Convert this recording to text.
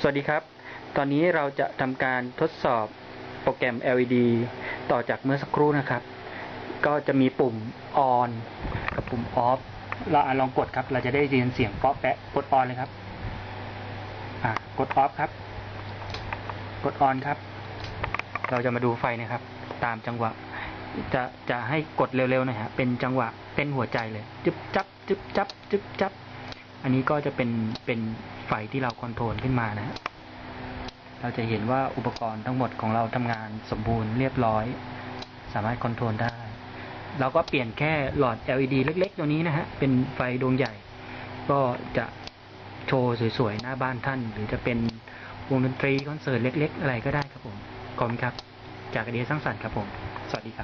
สวัสดีครับ ตอนนี้เราจะทำการทดสอบโปรแกรม LED ต่อจากเมื่อสักครู่นะครับ ก็จะมีปุ่ม on กับปุ่ม off เราลองกดครับ เราจะได้ยินเสียงเป๊ะแปะกด on เลยครับกด off ครับ กด on ครับ เราจะมาดูไฟนะครับ ตามจังหวะ จะจะให้กดเร็วๆนะฮะ เป็นจังหวะเต้นหัวใจเลย จึบจับ จึบจับ จึบจับ อันนี้ก็จะเป็นเป็น ไฟที่เราคอนโทรลขึ้นมานะเราจะเห็นว่าอุปกรณ์ทั้งหมดของเราทำงานสมบูรณ์เรียบร้อย สามารถคอนโทรลได้ เราก็เปลี่ยนแค่หลอด LED เล็ก ๆ ตัวนี้นะฮะ เป็นไฟดวงใหญ่ ก็จะโชว์สวย ๆ หน้าบ้านท่าน หรือจะเป็นวงดนตรีคอนเสิร์ตเล็ก ๆ อะไรก็ได้ครับผมขอบคุณครับ จากเดียสร้างสรรค์ครับผม สวัสดีครับ